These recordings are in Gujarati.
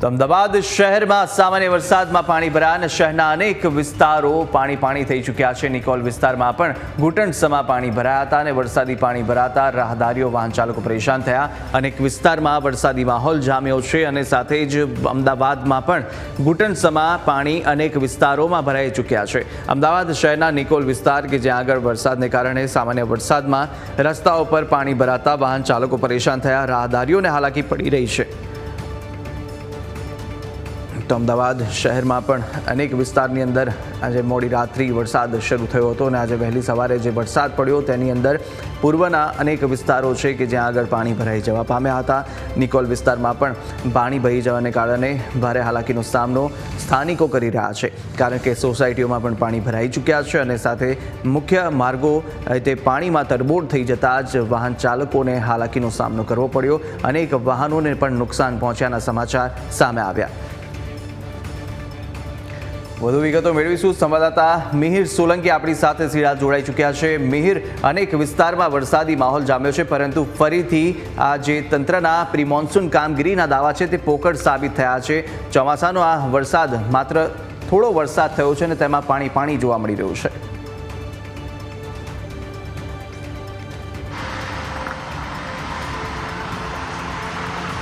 તો અમદાવાદ શહેરમાં સામાન્ય વરસાદમાં પાણી ભરાયા અને શહેરના અનેક વિસ્તારો પાણી પાણી થઈ ચૂક્યા છે. નિકોલ વિસ્તારમાં પણ ઘૂંટણસમાં પાણી ભરાયા હતા અને વરસાદી પાણી ભરાતા રાહદારીઓ વાહન ચાલકો પરેશાન થયા. અનેક વિસ્તારમાં વરસાદી માહોલ જામ્યો છે અને સાથે જ અમદાવાદમાં પણ ઘૂંટણસમાં પાણી અનેક વિસ્તારોમાં ભરાઈ ચૂક્યા છે. અમદાવાદ શહેરના નિકોલ વિસ્તાર કે જ્યાં આગળ વરસાદને કારણે સામાન્ય વરસાદમાં રસ્તાઓ પર પાણી ભરાતા વાહન ચાલકો પરેશાન થયા. રાહદારીઓને હાલાકી પડી રહી છે. તો અમદાવાદ શહેરમાં પણ અનેક વિસ્તારની અંદર આજે મોડી રાત્રિ વરસાદ શરૂ થયો હતો અને આજે વહેલી સવારે જે વરસાદ પડ્યો તેની અંદર પૂર્વના અનેક વિસ્તારો છે કે જ્યાં આગળ પાણી ભરાઈ જવા પામ્યા હતા. નિકોલ વિસ્તારમાં પણ પાણી ભરી જવાને કારણે ભારે હાલાકીનો સામનો સ્થાનિકો કરી રહ્યા છે. કારણ કે સોસાયટીઓમાં પણ પાણી ભરાઈ ચૂક્યા છે અને સાથે મુખ્ય માર્ગો તે પાણીમાં તરબોળ થઈ જતા જ વાહન ચાલકોને હાલાકીનો સામનો કરવો પડ્યો. અનેક વાહનોને પણ નુકસાન પહોંચ્યાના સમાચાર સામે આવ્યા. વધુ વિગતો મેળવીશું. સંવાદદાતા મિહિર સોલંકી આપણી સાથે સીધા જોડાઈ ચૂક્યા છે. મિહિર, અનેક વિસ્તારમાં વરસાદી માહોલ જામ્યો છે, પરંતુ ફરીથી આ જે તંત્રના પ્રી મોન્સૂન કામગીરીના દાવા છે, તે પોકળ સાબિત થયા છે. ચોમાસાનો આ વરસાદ માત્ર થોડો વરસાદ થયો છે અને તેમાં પાણી પાણી જોવા મળી રહ્યું છે.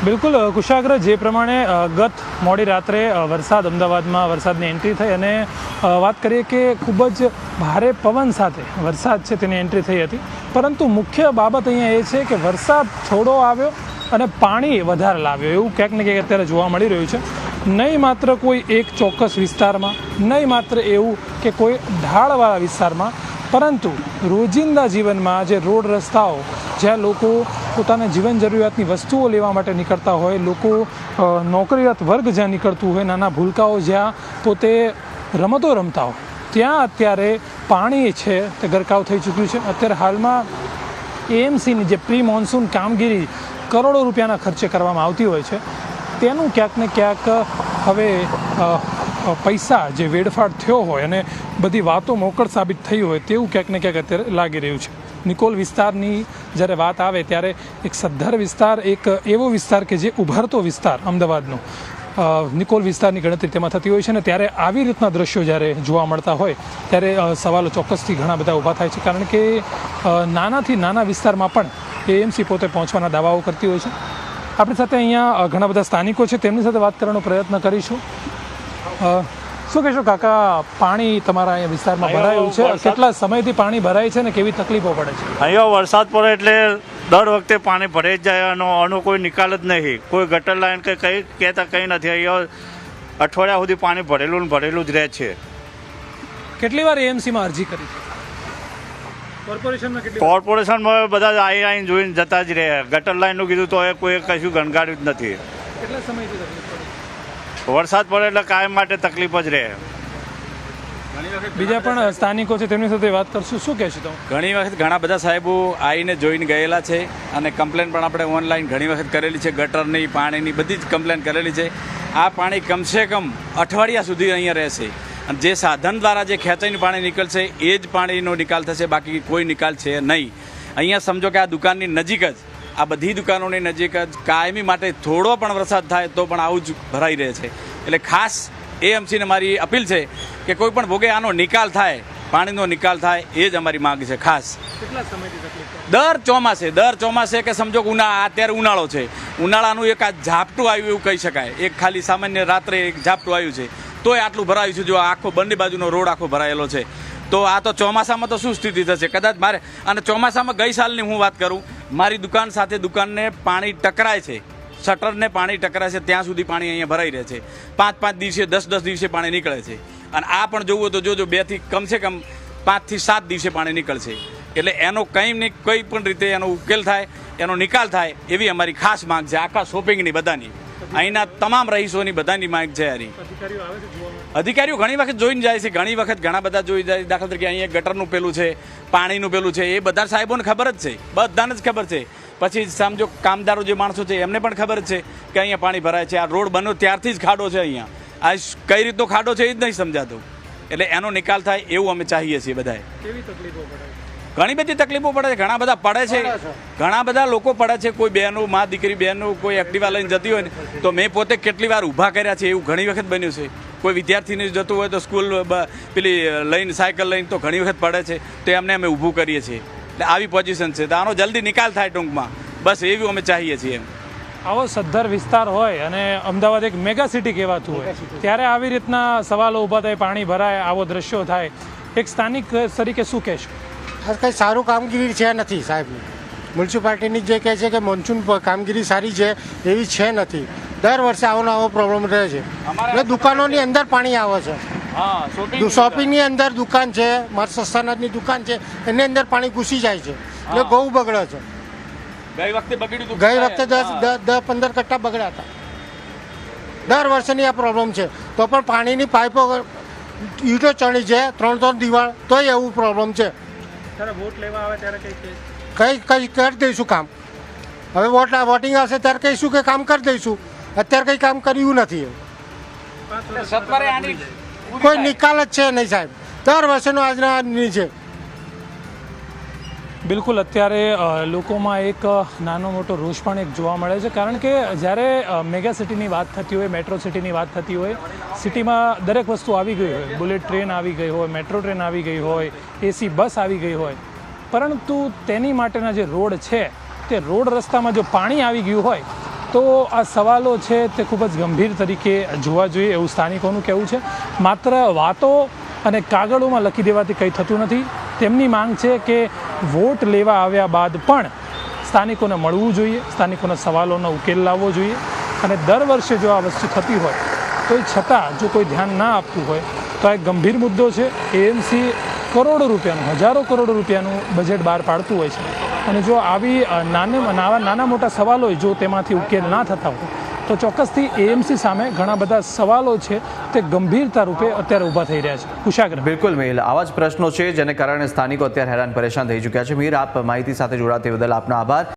બિલકુલ કુશાગ્ર જે પ્રમાણે ગત મોડી રાત્રે વરસાદ, અમદાવાદમાં વરસાદની એન્ટ્રી થઈ અને વાત કરીએ કે ખૂબ જ ભારે પવન સાથે વરસાદ છે તેની એન્ટ્રી થઈ હતી. પરંતુ મુખ્ય બાબત અહીંયા એ છે કે વરસાદ થોડો આવ્યો અને પાણી વધારે લાવ્યો. એવું ક્યાંક ને ક્યાંક અત્યારે જોવા મળી રહ્યું છે. નહીં માત્ર કોઈ એક ચોક્કસ વિસ્તારમાં, નહીં માત્ર એવું કે કોઈ ઢાળવાળા વિસ્તારમાં, પરંતુ રોજિંદા જીવનમાં જે રોડ રસ્તાઓ, જ્યાં લોકો પોતાના જીવન જરૂરિયાતની વસ્તુઓ લેવા માટે નીકળતા હોય, લોકો નોકરીરત વર્ગ જ્યાં નીકળતું હોય, નાના ભૂલકાઓ જ્યાં પોતે રમતો રમતા હોય. ત્યાં અત્યારે પાણી છે, તે ગરકાવ થઈ ચૂક્યું છે. અત્યારે હાલમાં એએમસીની જે પ્રી મોન્સૂન કામગીરી કરોડો રૂપિયાના ખર્ચે કરવામાં આવતી હોય છે. તેનું ક્યાંક ને ક્યાંક, હવે પૈસા જે વેડફાટ થયો હોય અને બધી વાતો મોકળ સાબિત થઈ હોય, તેવું ક્યાંક ને ક્યાંક અત્યારે લાગી રહ્યું છે. નિકોલ વિસ્તારની જ્યારે વાત આવે ત્યારે એક સદ્ધર વિસ્તાર, એક એવો વિસ્તાર કે જે ઉભરતો વિસ્તાર, અમદાવાદનો. નિકોલ વિસ્તારની ગણતરી તેમાં થતી હોય છે ને ત્યારે આવી રીતના દ્રશ્યો જ્યારે જોવા મળતા હોય, ત્યારે સવાલો ચોક્કસથી ઘણા બધા ઊભા થાય છે. કારણ કે નાનાથી નાના વિસ્તારમાં પણ એએમસી પોતે પહોંચવાના દાવાઓ કરતી હોય છે. આપણી સાથે અહીંયા ઘણા બધા સ્થાનિકો છે. તેમની સાથે વાત કરવાનો પ્રયત્ન કરીશું. શું કહેશો કાકા પાણી તમારા અહીંયા વિસ્તારમાં ભરાયું છે? કેટલા સમયથી પાણી ભરાય છે ને કેવી તકલીફો પડે છે? અહીંયા વરસાદ પડે એટલે દર વખતે પાણી ભરાઈ જ જાય અને આનો કોઈ નિકાલ જ નહીં. કોઈ ગટર લાઈન કે કંઈ કહેતા કંઈ નથી. અહીંયા અઠવાડિયા સુધી પાણી ભરેલું ને ભરેલું જ રહે છે. કેટલી વાર એએમસીમાં અરજી કરી કોર્પોરેશનમાં કોર્પોરેશનમાં બધા આવી આવીને જોઈને જતા જ રહે ગટર લાઈનનું કીધું તો એ કોઈ કશું ગણગાડ્યું જ નથી. કેટલા સમયથી વરસાદ પડે એટલે કાયમ માટે તકલીફ જ રહે. બીજા પણ સ્થાનિકો છે તેમની સાથે વાત કરશું. શું કહેશો તમે? ઘણી વખત ઘણા બધા સાહેબો આવીને જોઈને ગયેલા છે અને કમ્પ્લેન પણ આપણે ઓનલાઈન ઘણી વખત કરેલી છે. ગટરની પાણીની બધી જ કમ્પ્લેન કરેલી છે. આ પાણી કમસે કમ અઠવાડિયા સુધી અહીંયા રહેશે. અને જે સાધન દ્વારા જે ખેંચાઈનું પાણી નીકળશે એ જ પાણીનો નિકાલ થશે. બાકી કોઈ નિકાલ છે નહીં. અહીંયા સમજો કે આ દુકાનની નજીક જ આ બધી દુકાનોની નજીક જ કાયમી માટે થોડો પણ વરસાદ થાય તો પણ આવું જ ભરાઈ રહે છે. એટલે ખાસ એએમસીને મારી અપીલ છે કે કોઈ પણ ભોગે આનો નિકાલ થાય પાણીનો નિકાલ થાય એ જ અમારી માંગ છે ખાસ. દર ચોમાસે દર ચોમાસે કે સમજો કે ઉના અત્યારે ઉનાળો છે. ઉનાળાનું એક આ ઝાપટું આવ્યું એવું કહી શકાય. એક ખાલી સામાન્ય રાત્રે એક ઝાપટું આવ્યું છે. તોય આટલું ભરાયું છે. જો આખો બંને બાજુનો રોડ આખો ભરાયેલો છે. તો આ તો ચોમાસામાં તો શું સ્થિતિ થશે? કદાચ મારે અને ચોમાસામાં ગઈ સાલની હું વાત કરું મારી દુકાન સાથે દુકાનને પાણી ટકરાય છે. શટરને પાણી ટકરાય છે, ત્યાં સુધી પાણી અહીંયા ભરાઈ રહે છે. પાંચ પાંચ દિવસે દસ દસ દિવસે પાણી નીકળે છે. અને આ પણ જોવું તો જોજો, બેથી કમસે કમ પાંચથી સાત દિવસે પાણી નીકળશે. એટલે એનો કંઈ ને કંઈ પણ રીતે એનો ઉકેલ થાય, એનો નિકાલ થાય એવી અમારી ખાસ માંગ છે. આખા શોપિંગની બધાની. અહીંના તમામ રહીશોની બધાની માંગ છે હારી અધિકારીઓ ઘણી વખત જોઈને જાય છે ઘણી વખત ઘણા બધા જોઈ જાય. દાખલા તરીકે અહીંયા ગટરનું પેલું છે પાણીનું પેલું છે એ બધા સાહેબોને ખબર જ છે. બધાને જ ખબર છે. પછી સમજો કામદારો જે માણસો છે એમને પણ ખબર જ છે કે અહીંયા પાણી ભરાય છે. આ રોડ બન્યો ત્યારથી જ ખાડો છે અહીંયા. આ કઈ રીતનો ખાડો છે એ જ નહીં સમજાતું. એટલે એનો નિકાલ થાય એવું અમે ચાહીએ છીએ બધાએ. કેવી તકલીફો પડે ઘણી બધી તકલીફો પડે છે ઘણા બધા પડે છે. ઘણા બધા લોકો પડે છે કોઈ બહેનો મા દીકરી બહેનો કોઈ એક્ટિવા લઈને જતી હોય ને તો મેં પોતે કેટલી વાર ઊભા કર્યા છે એવું ઘણી વખત બન્યું છે. કોઈ વિદ્યાર્થીને જતું હોય તો સ્કૂલ પેલી લઈને સાયકલ લઈને તો ઘણી વખત પડે છે. તો એમને અમે ઊભું કરીએ છીએ. એટલે આવી પોઝિશન છે. તો આનો જલ્દી નિકાલ થાય ટૂંકમાં. બસ એવી અમે ચાહીએ છીએ એમ. આવો સદ્ધર વિસ્તાર હોય અને અમદાવાદ એક મેગા સિટી કહેવાતું હોય ત્યારે આવી રીતના સવાલો ઊભા થાય પાણી ભરાય આવો દ્રશ્યો થાય. એક સ્થાનિક તરીકે શું કહેશો? કંઈ સારું કામગીરી છે નથી સાહેબની મ્યુનિસિપાલિટીની જે કહે છે કે મોન્સૂન કામગીરી સારી છે એવી છે નથી દર વર્ષે આવોને આવો પ્રોબ્લેમ રહે છે એટલે દુકાનોની અંદર પાણી આવે છે શોપિંગની અંદર દુકાન છે મારા સસ્તાનાથની દુકાન છે એની અંદર પાણી ઘૂસી જાય છે એટલે ગૌ બગડે છે ગઈ વખતે બગડ્યું ગઈ વખતે દસ દસ દસ પંદર કટ્ટા બગડ્યા હતા દર વર્ષની આ પ્રોબ્લેમ છે તો પણ પાણીની પાઇપો ઈટો ચણી છે ત્રણ ત્રણ દિવાળ તોય એવું પ્રોબ્લેમ છે વોટ લેવા આવે ત્યારે કઈ કઈ કઈ કરી દઈશું કામ. હવે વોટ વોટિંગ આવશે ત્યારે કહીશું કે કામ કરી દઈશું. અત્યારે કંઈ કામ કર્યું નથી. કોઈ નિકાલ જ છે નહીં સાહેબ. દર વર્ષેનો આજના આજની છે. બિલકુલ, અત્યારે લોકોમાં એક નાનો મોટો રોષ પણ એક જોવા મળે છે. કારણ કે જ્યારે મેગા સિટીની વાત થતી હોય, મેટ્રો સિટીની વાત થતી હોય, સિટીમાં દરેક વસ્તુ આવી ગઈ હોય. બુલેટ ટ્રેન આવી ગઈ હોય, મેટ્રો ટ્રેન આવી ગઈ હોય, એસી બસ આવી ગઈ હોય. પરંતુ તેની માટેના જે રોડ છે, તે રોડ રસ્તામાં જો પાણી આવી ગયું હોય, તો આ સવાલો છે તે ખૂબ જ ગંભીર તરીકે જોવા જોઈએ એવું સ્થાનિકોનું કહેવું છે. માત્ર વાતો અને કાગળોમાં લખી દેવાથી કંઈ થતું નથી. તેમની માંગ છે કે વોટ લેવા આવ્યા બાદ પણ સ્થાનિકોને મળવું જોઈએ, સ્થાનિકોના સવાલોનો ઉકેલ લાવવો જોઈએ અને દર વર્ષે જો આ વસ્તુ થતી હોય, તો એ છતાં જો કોઈ ધ્યાન ના આપતું હોય, તો આ એક ગંભીર મુદ્દો છે. એએમસી કરોડો રૂપિયાનું, હજારો કરોડો રૂપિયાનું બજેટ બહાર પાડતું હોય છે. અને જો આવી નાના નાના મોટા સવાલો જો તેમાંથી ઉકેલ ના થતા હોય તો ચોક્કસથી એએમસી સામે ઘણા બધા સવાલો છે તે ગંભીરતા રૂપે અત્યારે ઊભા થઈ રહ્યા છે. કુશાગ્ર. બિલકુલ મિહિર આવા જ પ્રશ્નો છે જેને કારણે સ્થાનિકો અત્યારે હેરાન પરેશાન થઈ ચૂક્યા છે. મિહિર, આપ માહિતી સાથે જોડાતી બદલ આપનો આભાર.